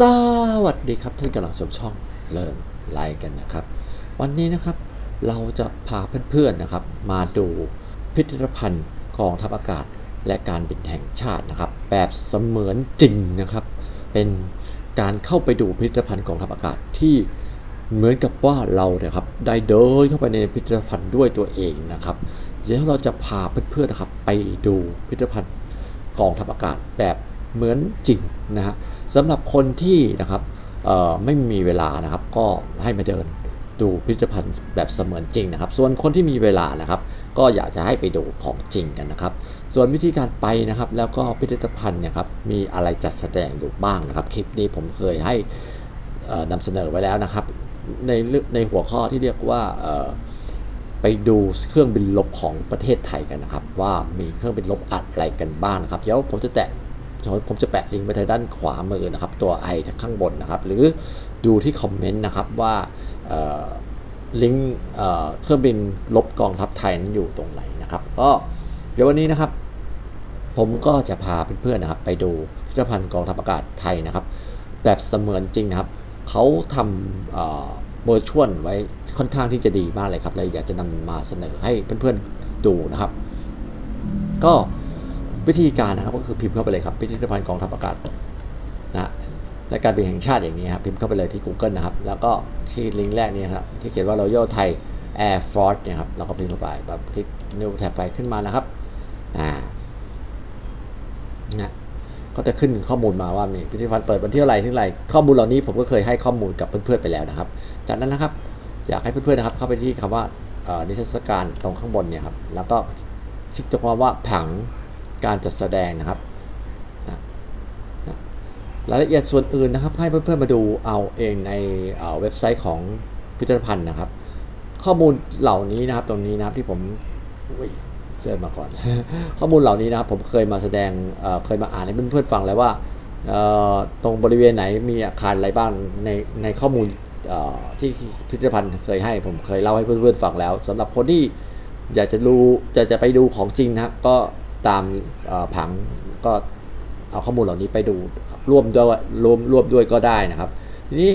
สวัสดีครับท่านกำลังชมช่องเริ่มไลฟ์กันนะครับ วันนี้นะครับเราจะพาเพื่อนๆนะครับ มาดูพิพิธภัณฑ์กองทัพอากาศและการบินแห่งชาตินะครับ แบบเสมือนจริงนะครับ เป็นการเข้าไปดูพิพิธภัณฑ์กองทัพอากาศที่เหมือนกับว่าเราเนี่ยครับได้เดินเข้าไปในพิพิธภัณฑ์ด้วยตัวเองนะครับเดี๋ยวเราจะพาเพื่อนๆนะครับ ไปดูพิพิธภัณฑ์กองทัพอากาศแบบเหมือนจริงนะฮะ สำหรับคนที่นะครับไม่มีเวลานะครับ ก็ให้มาเดินดูพิพิธภัณฑ์แบบเสมือนจริงนะครับ ส่วนคนที่มีเวลานะครับ ก็อยากจะให้ไปดูของจริงกันนะครับ ส่วนวิธีการไปนะครับ แล้วก็พิพิธภัณฑ์เนะครับมีอะไรจัดแสดงอยู่บ้างนะครับ คลิปนี้ผมเคยให้เอ่อนำเสนอไว้แล้วนะครับ ในในหัวข้อที่เรียกว่าไปดูเครื่องบินลบของประเทศไทยกันนะครับ ว่ามีเครื่องบินลบอะไรกันบ้างนะครับ เดี๋ยวผมจะแตะ ผมจะแปะลิงก์ไว้ทางด้านขวามือนะครับ ตัวไอข้างบนนะครับ หรือดูที่คอมเมนต์นะครับว่าลิงก์เอ่อเครื่องบินลบกองทัพไทยนั้นอยู่ตรงไหนนะครับ ก็เดี๋ยววันนี้นะครับ ผมก็จะพาเพื่อนๆนะครับ ไปดูพิพิธภัณฑ์กองทัพอากาศไทยนะครับ แบบเสมือนจริงนะครับเขาทำเวอร์ชวลไว้ค่อนข้างที่จะดีมากเลยครับเลยอยากจะนำมาเสนอให้เพื่อนๆดูนะครับ ก็ วิธีการนะครับก็คือพิมพ์เข้าไปเลยครับพิพิธภัณฑ์กองทัพอากาศนะและการบินแห่งชาติอย่างนี้ครับพิมพ์เข้าไปเลยที่ Google นะครับ แล้วก็ที่ลิงก์แรกนี้ครับที่เขียนว่า Royal Thai Air Force เนี่ยครับเราก็พิมพ์เข้าไปแบบคลิกนิ้วแท็บไปขึ้นมานะครับอ่านะก็จะขึ้นข้อมูลมาว่ามีพิพิธภัณฑ์เปิดวันที่อะไรที่ไรข้อมูลเหล่านี้ผมก็เคยให้ข้อมูลกับเพื่อนๆไปแล้วนะครับ จากนั้นนะครับ อยากให้เพื่อนๆนะครับ เข้าไปที่คำว่านิทรรศการตรงข้างบนเนี่ยครับแล้วก็คลิกตรงคำว่าผัง การจัดแสดงนะครับนะนะรายละเอียดส่วนอื่นนะครับ ให้เพื่อนๆมาดูเอาเองในเเว็บไซต์ของพิพิธภัณฑ์นะครับ ข้อมูลเหล่านี้นะครับตรงนี้นะครับที่ผมเลื่อนมาก่อน ข้อมูลเหล่านี้นะครับผมเคยมาแสดงเเคยมาอ่านให้เพื่อนๆฟังแล้วว่าตรงบริเวณไหนมีอาคารอะไรบ้างในในข้อมูลที่พิพิธภัณฑ์เคยให้ผมเคยเล่าให้เพื่อนๆฟังแล้วสำหรับคนที่อยากจะรู้จะจะไปดูของจริงนะครับ ก็ ตามผังก็เอาข้อมูลเหล่านี้ไปดูร่วมด้วยรวมร่วมด้วยก็ได้นะครับ ทีนี้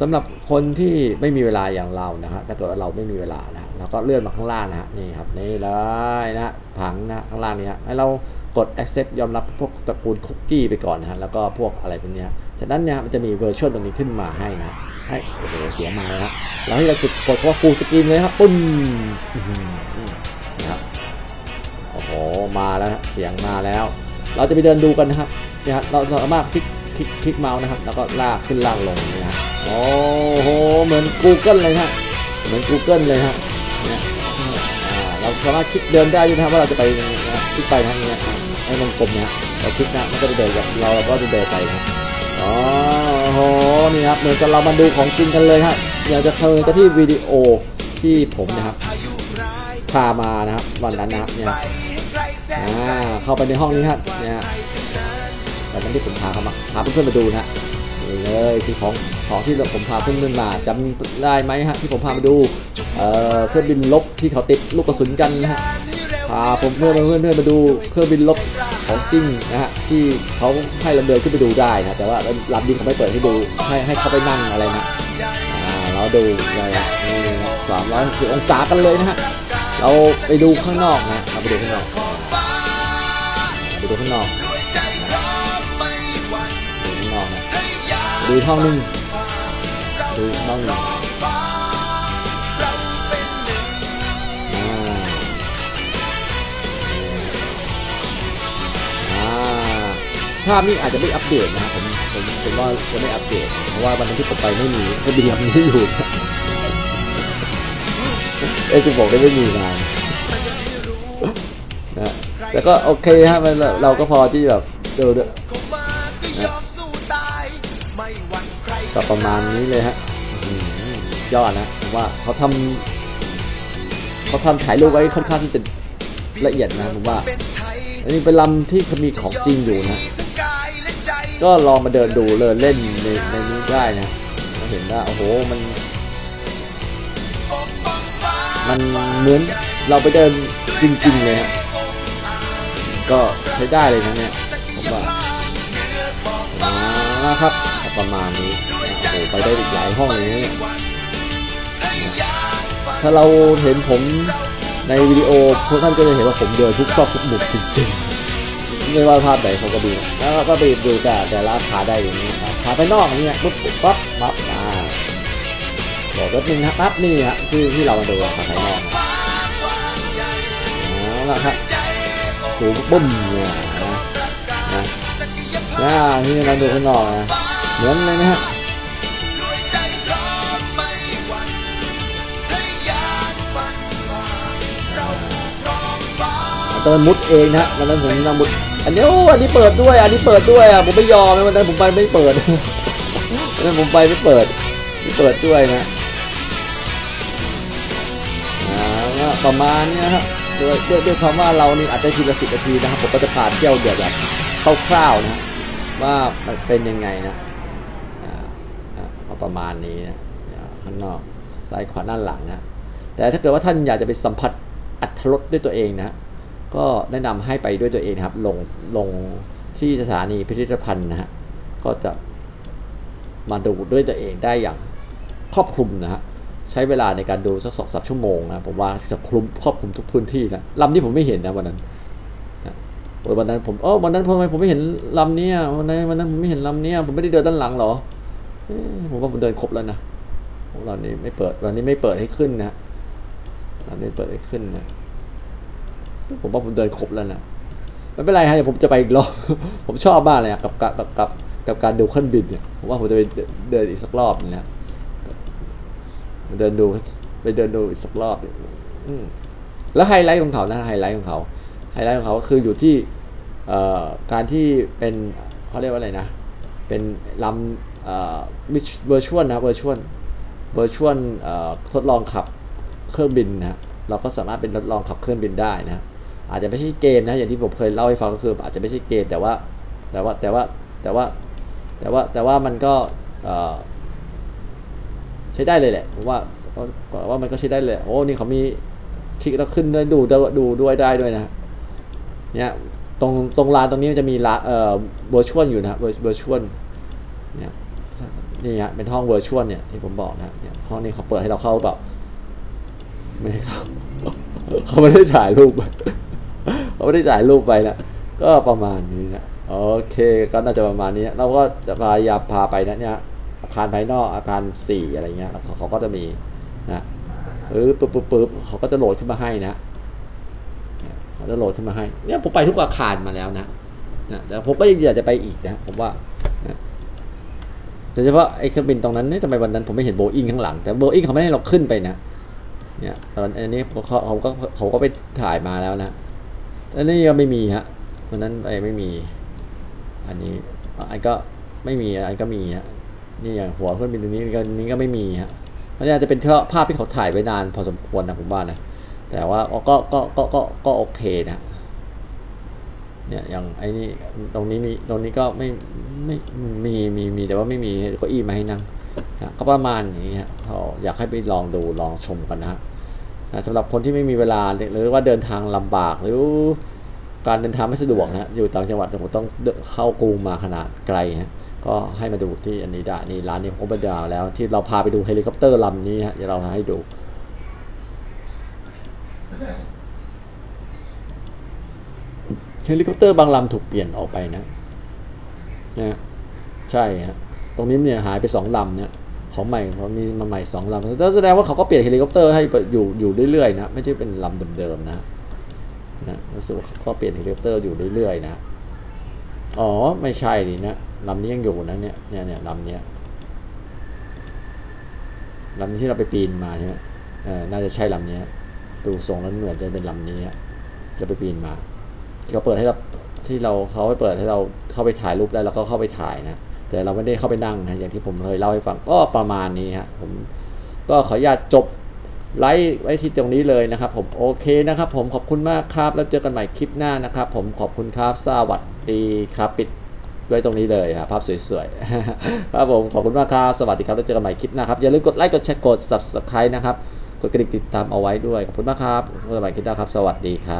สำหรับคนที่ไม่มีเวลาอย่างเรานะฮะถ้าเกิดว่าเราไม่มีเวลานะเราก็เลื่อนมาข้างล่างนะฮะนี่ครับนี่เลยนะผังนะข้างล่างนี้ให้เรากด accept ยอมรับพวกตระกูลคุกกี้ไปก่อนนะฮะแล้วก็พวกอะไรพวกเนี้ยจากนั้นเนี่ยมันจะมีเวอร์ชวลตรงนี้ขึ้นมาให้นะให้โอ้โหเสียมาแล้วนะแล้วให้เรากดกดว่า full screen เลยครับปุ้นนะครับ มาแล้วนะเสียงมาแล้ว เราจะไปเดินดูกันนะครับเนี่ยครับเราสามารถคลิกคลิกคลิกเมาส์นะครับ แล้วก็ลากขึ้นล่างลงนี่นะโอ้โหเหมือน Google เลยฮะเหมือน Google เลยฮะเนี่ยอ่าเราสามารถคลิกเดินได้ด้วยนะว่าเราจะไปนะคลิกไปทางนี้นะให้วงกลมเนี่ยเราคลิกนะมันก็จะเดินกับเราเราก็จะเดินไปนะอ๋อโอ้โหนี่ครับเหมือนกับเรามาดูของจริงกันเลยครับอยากจะเคยก็ที่วิดีโอที่ผมนะครับพามานะครับวันนั้นนะครับเนี่ย อ่าเข้าไปในห้องนี้ครับเนี่ยจากนั้นที่ผมพาเขามาพาเพื่อนๆมาดูนะฮะนี่เลยคือของของที่ผมพาเพื่อนๆมาจำได้ไหมฮะที่ผมพามาดูเอ่อเครื่องบินลบที่เขาติดลูกกระสุนกันนะฮะพาผมเพื่อนๆเพื่อนๆมาดูเครื่องบินลบของจริงนะฮะที่เขาให้เราเดินขึ้นไปดูได้นะแต่ว่าลำนี้เขาไม่เปิดให้ดูให้ให้เขาไปนั่งอะไรนะอ่าเราดูอะไรอะสามร้อยสิบองศากันเลยนะฮะเราไปดูข้างนอกนะเราไปดูข้างนอก ไปดูข้างนอกนะดูข้างนอกนะดูห้องนึงดูอีกห้องนึงอ่าอ่าภาพนี้อาจจะไม่อัปเดตนะครับผมผมผมว่าจะไม่อัปเดตเพราะว่าวันนั้นที่ผมไปไม่มีเครื่องบินลำนี้อยู่นะเอจะบอกได้ไม่มีงานนะ แต่ก็โอเคฮะมันเราก็พอที่แบบดูดูก็ประมาณนี้เลยฮะยอดนะผมว่าเขาทำเขาทำถ่ายรูปไว้ค่อนข้างที่จะละเอียดนะผมว่า อันนี้เป็นลำที่มีของจริงอยู่นะ ก็ลองมาเดินดูเลยเล่นในในนี้ได้นะเห็นว่าโอ้โหมัน มันเหมือนเราไปเดินจริง ๆ เลยฮะ ก็ใช้ได้เลยนะเนี่ยผมว่าอานะครับประมาณนี้โอ้โหไปได้อีกหลายห้องเลยนะถ้าเราเห็นผมในวิดีโอพวกท่านก็จะเห็นว่าผมเดินทุกซอกทุกมุมจริงๆ ไม่ว่าภาพไหนเขาก็ดูแล้วก็ไปดูแต่แต่ละอาคารได้อย่างนี้อาคารภายนอกอย่างเงี้ยปุ๊บปุ๊บปั๊บปั๊บมาบอกแป๊บนึงนะครับนี่ฮะที่ที่เรามาดูอาคารภายนอกนะครับ สูงปุ้มเนี่ยนะนะนะที่เราดูข้างนอกนะเหมือนเลยนะฮะตอนนั้นมุดเองนะวันนั้นผมนำมุดอันนี้อันนี้เปิดด้วย อันนี้เปิดด้วยอะผมไม่ยอมนะวันนั้นผมไปไม่เปิดวันนั้นผมไปไม่เปิดไม่เปิดด้วยนะอ่าประมาณนี้นะครับ ด้วยด้วยด้วยความว่าเรานี่อัดได้ทีละสิบนาทีนะครับผมก็จะพาเที่ยวเดี๋ยวแบบคร่าวๆนะว่าเป็นยังไงนะประมาณนี้นะข้างนอกซ้ายขวาด้านหลังนะแต่ถ้าเกิดว่าท่านอยากจะไปสัมผัสอัตรสด้วยตัวเองนะก็แนะนำให้ไปด้วยตัวเองครับลงลงที่สถานีพิพิธภัณฑ์นะฮะก็จะมาดูด้วยตัวเองได้อย่างครอบคลุมนะฮะ ใช้เวลาในการดูสักสองสามชั่วโมงนะผมว่าจะคลุมครอบคลุมทุกพื้นที่นะลำนี้ผมไม่เห็นนะวันนั้นโอ้วันนั้นผมเออวันนั้นทำไมผมไม่เห็นลำเนี้ยวันนั้นวันนั้นผมไม่เห็นลำเนี้ยผมไม่ได้เดินด้านหลังหรอผมว่าผมเดินครบแล้วนะลำนี้ไม่เปิดวันนี้ไม่เปิดให้ขึ้นนะลำนี้เปิดให้ขึ้นนะผมว่าผมเดินครบแล้วนะไม่เป็นไรฮะเดี๋ยวผมจะไปอีกรอบผมชอบมากเลยกับกับกับกับกับการดูเครื่องบินเนี่ยผมว่าผมจะไปเดินอีกสักรอบนึงนะ เดินดูไปเดินดูอีกสักรอบอืมแล้วไฮไลท์ของเขานะไฮไลท์ของเขาไฮไลท์ของเขาคืออยู่ที่การที่เป็นเขาเรียกว่าอะไรนะ เป็นลำเอ่อเวอร์ชวลนะเวอร์ชวลเวอร์ชวลทดลองขับเครื่องบินนะเราก็สามารถเป็นทดลองขับเครื่องบินได้นะอาจจะไม่ใช่เกมนะอย่างที่ผมเคยเล่าให้ฟังก็คืออาจจะไม่ใช่เกมแต่ว่าแต่ว่าแต่ว่าแต่ว่าแต่ว่าแต่ว่ามันก็ ใช้ได้เลยแหละผมว่าว่ามันก็ใช้ได้เลยโอ้นี่เขามีคลิกแล้วขึ้นด้วยดูดูดูด้วยได้ด้วยนะเนี่ยตรงตรงลานตรงนี้มันจะมีลานเอ่อเวอร์ชวลอยู่นะเวอร์ชวลเนี่ยนี่ฮะเป็นห้องเวอร์ชวลเนี่ยที่ผมบอกนะเนี่ยห้องนี้เขาเปิดให้เราเข้าหรือเปล่าไม่ให้เข้าเขาไม่ได้ถ่ายรูปเขาไม่ได้ถ่ายรูปไปนะก็ประมาณนี้นะโอเคก็น่าจะประมาณนี้เราก็จะพยายามพาไปนะเนี่ย อาคารภายนอกอาคารสี่อะไรเงี้ยเขาก็จะมีนะเออปึ๊บปึ๊บปึ๊บเขาก็จะโหลดขึ้นมาให้นะเขาจะโหลดขึ้นมาให้เนี่ยผมไปทุกอาคารมาแล้วนะนะแต่ผมก็ยังอยากจะไปอีกนะผมว่าโดยเฉพาะไอ้เครื่องบินตรงนั้นเนี่ยทำไมวันนั้นผมไม่เห็นโบอิงข้างหลัง แต่โบอิงเขาไม่ให้เราขึ้นไปนะเนี่ยตอนอันนี้เขาเขาก็เขาก็ไปถ่ายมาแล้วนะอันนี้ก็ไม่มีฮะตอนนั้นไอ้ไม่มี อันนี้อันก็ไม่มีอันก็มีฮะ นี่อย่างหัวเครื่องบินตรงนี้ก็นี้ก็ไม่มีฮะอันนี้อาจจะเป็นภาพที่เขาถ่ายไว้นานพอสมควรนะผมว่านะแต่ว่าก็ก็ก็ก็ก็โอเคนะเนี่ยอย่างไอ้นี่ตรงนี้มีตรงนี้ก็ไม่ไม่มีมีมีแต่ว่าไม่มีเก้าอี้มาให้นั่งนะก็ประมาณนี้ฮะเขาอยากให้ไปลองดูลองชมกันนะฮะสำหรับคนที่ไม่มีเวลาหรือว่าเดินทางลำบากหรือการเดินทางไม่สะดวกนะฮะอยู่ต่างจังหวัดผมต้องเดินเข้ากรุงมาขนาดไกลฮะ ก็ให้มาดูที่อันนี้ได้นี่ร้านนี้ผมไปดาแล้วที่เราพาไปดูเฮลิคอปเตอร์ลำนี้ฮะเดี๋ยวเราให้ดูเฮลิคอปเตอร์บางลำถูกเปลี่ยนออกไปนะนะใช่ฮะตรงนี้เนี่ยหายไปสองลำเนี่ยของใหม่เขามีมาใหม่สองลำแสดงว่าเขาก็เปลี่ยนเฮลิคอปเตอร์ให้อยู่อยู่เรื่อยๆนะไม่ใช่เป็นลำเดิมๆนะนะรู้สึกว่าเขาเปลี่ยนเฮลิคอปเตอร์อยู่เรื่อยๆนะ อ๋อ ไม่ใช่ดินะลำนี้ยังอยู่นะเนี่ยเนี่ยเนี่ยลำเนี้ยลำนี้ที่เราไปปีนมาใช่ไหมเออน่าจะใช่ลำนี้ดูทรงแล้วเหมือนจะเป็นลำนี้จะไปปีนมาที่เขาเปิดให้เราที่เราเขาไปเปิดให้เราเข้าไปถ่ายรูปได้แล้วก็เข้าไปถ่ายนะแต่เราไม่ได้เข้าไปนั่งนะอย่างที่ผมเคยเล่าให้ฟังก็ประมาณนี้ฮะผมก็ขออนุญาตจบไลฟ์ไว้ที่ตรงนี้เลยนะครับ ผมโอเคนะครับ ผมขอบคุณมากครับแล้วเจอกันใหม่คลิปหน้านะครับ ผมขอบคุณครับสวัสดี ดีครับปิดด้วยตรงนี้เลยครับภาพสวยๆครับผมขอบคุณมากครับ สวัสดีครับแล้วเจอกันใหม่คลิปหน้าครับ อย่าลืมกดไลค์กดแชร์กด subscribe นะครับ กดกระดิ่งติดตามเอาไว้ด้วย ขอบคุณมากครับเจอกันใหม่คลิปหน้าครับ สวัสดีครับ